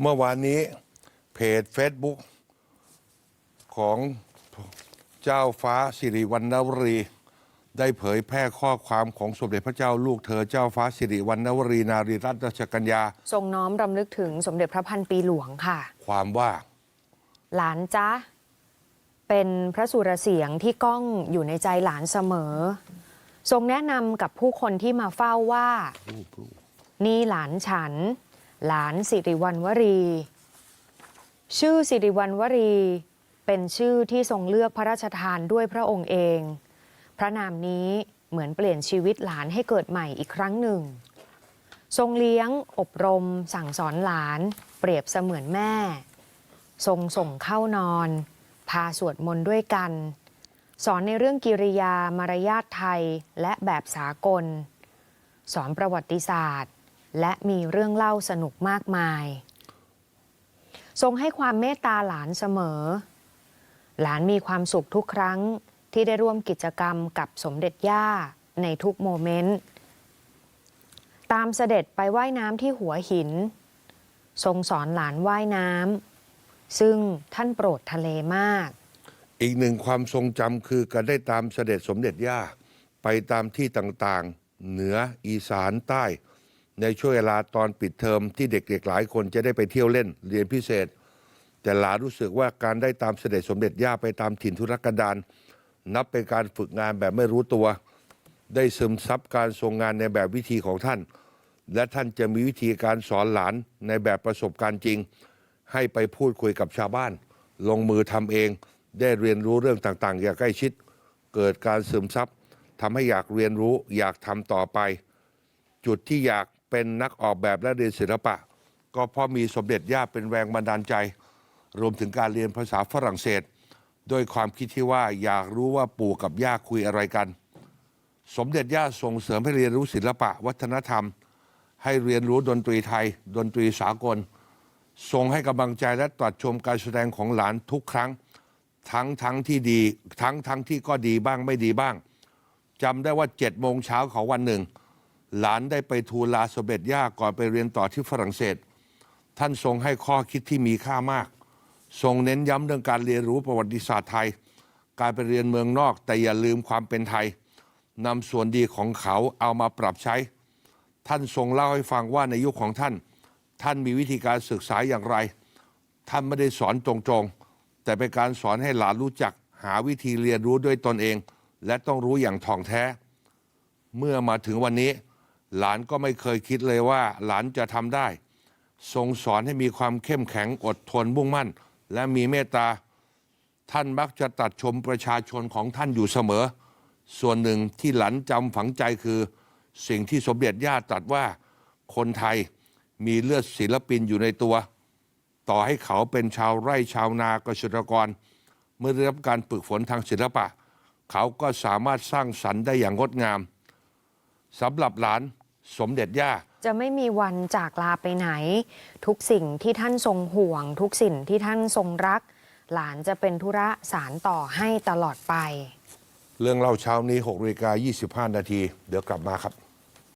เมื่อวานนี้เพจ Facebook ของเจ้าฟ้าสิริวัณณวรี ได้เผยแพร่ข้อความของสมเด็จพระเจ้าลูกเธอเจ้าฟ้าสิริวัณณวรีนารีรัตนราชกัญญา ทรงน้อมรำลึกถึงสมเด็จพระพันปีหลวงค่ะ ความว่า หลานจ๊ะ เป็นพระสุรเสียงที่ก้องอยู่ในใจหลานเสมอ ทรงแนะนำกับผู้คนที่มาเฝ้าว่า นี่หลานฉัน หลานสิริวัณวรี ชื่อสิริวัณวรี เป็นชื่อที่ทรงเลือกพระราชทานด้วยพระองค์เอง พระนามนี้เหมือนเปลี่ยนชีวิตหลานให้เกิดใหม่อีกครั้งหนึ่ง ทรงเลี้ยงอบรม สั่งสอนหลาน เปรียบเสมือนแม่ ทรงส่งเข้านอน พาสวดมนต์ด้วยกัน สอนในเรื่องกิริยามารยาทไทยและแบบสากล สอนประวัติศาสตร์ และมีเรื่องเล่าสนุกมากมาย ทรงให้ความเมตตาหลานเสมอ หลานมีความสุขทุกครั้งที่ได้ร่วมกิจกรรมกับสมเด็จย่าในทุกโมเมนต์ ตามเสด็จไปว่ายน้ำที่หัวหิน ทรงสอนหลานว่ายน้ำซึ่งท่านโปรดทะเลมาก อีกหนึ่งความทรงจำคือการได้ตามเสด็จสมเด็จย่า ไปตามที่ต่างๆ เหนืออีสานใต้ ในช่วงเวลาตอนปิดเทอมที่เด็กๆหลายคนจะได้ไปเที่ยวเล่นเรียนพิเศษ แต่หลานรู้สึกว่าการได้ตามเสด็จสมเด็จย่าไปตามถิ่นธุรกันดารนับเป็นการฝึกงานแบบไม่รู้ตัว ได้ซึมซับการทรงงานในแบบวิธีของท่าน และท่านจะมีวิธีการสอนหลานในแบบประสบการณ์จริง ให้ไปพูดคุยกับชาวบ้าน ลงมือทำเองได้เรียนรู้เรื่องต่างๆ อย่างใกล้ชิด เกิดการซึมซับทำให้อยากเรียนรู้อยากทำต่อไป จุดที่อยาก เป็นนักออกแบบและเรียนศิลปะ ก็เพราะมีสมเด็จย่าเป็นแรงบันดาลใจ รวมถึงการเรียนภาษาฝรั่งเศสโดยความคิดที่ว่าอยากรู้ว่าปู่กับย่าคุยอะไรกัน สมเด็จย่าส่งเสริมให้เรียนรู้ศิลปะวัฒนธรรม ให้เรียนรู้ดนตรีไทย ดนตรีสากลทรงให้กำลังใจและตรัสชมการแสดงของหลานทุกครั้ง ทั้งทั้งที่ดี ทั้งทั้งที่ก็ดีบ้างไม่ดีบ้างจำได้ว่าเจ็ดโมงเช้าของวันหนึ่ง หลานได้ไปทูลลาสเด็จย่าก่อนไปเรียนต่อที่ฝรั่งเศส ท่านทรงให้ข้อคิดที่มีค่ามาก ทรงเน้นย้ำเรื่องการเรียนรู้ประวัติศาสตร์ไทย การไปเรียนเมืองนอกแต่อย่าลืมความเป็นไทยนำส่วนดีของเขาเอามาปรับใช้ ท่านทรงเล่าให้ฟังว่าในยุคของท่าน ท่านมีวิธีการศึกษาอย่างไร ท่านไม่ได้สอนตรงๆ แต่เป็นการสอนให้หลานรู้จัก หาวิธีเรียนรู้ด้วยตนเอง และต้องรู้อย่างท่องแท้ เมื่อมาถึงวันนี้ หลานก็ไม่เคยคิดเลยว่าหลานจะทำได้ ทรงสอนให้มีความเข้มแข็งอดทนมุ่งมั่น และมีเมตตา ท่านมักจะตัดชมประชาชนของท่านอยู่เสมอ ส่วนหนึ่งที่หลานจำฝังใจคือ สิ่งที่สมเด็จย่าตรัสว่าคนไทยมีเลือดศิลปินอยู่ในตัว ต่อให้เขาเป็นชาวไร่ชาวนาเกษตรกร เมื่อได้รับการฝึกฝนทางศิลปะ เขาก็สามารถสร้างสรรค์ได้อย่างงดงามสำหรับหลาน สมเด็จย่า จะไม่มีวันจากลาไปไหน ทุกสิ่งที่ท่านทรงห่วง ทุกสิ่งที่ท่านทรงรัก หลานจะเป็นธุระสารต่อให้ตลอดไป เรื่องเล่าเช้านี้6นาฬิกา25 นาที เดี๋ยวกลับมาครับ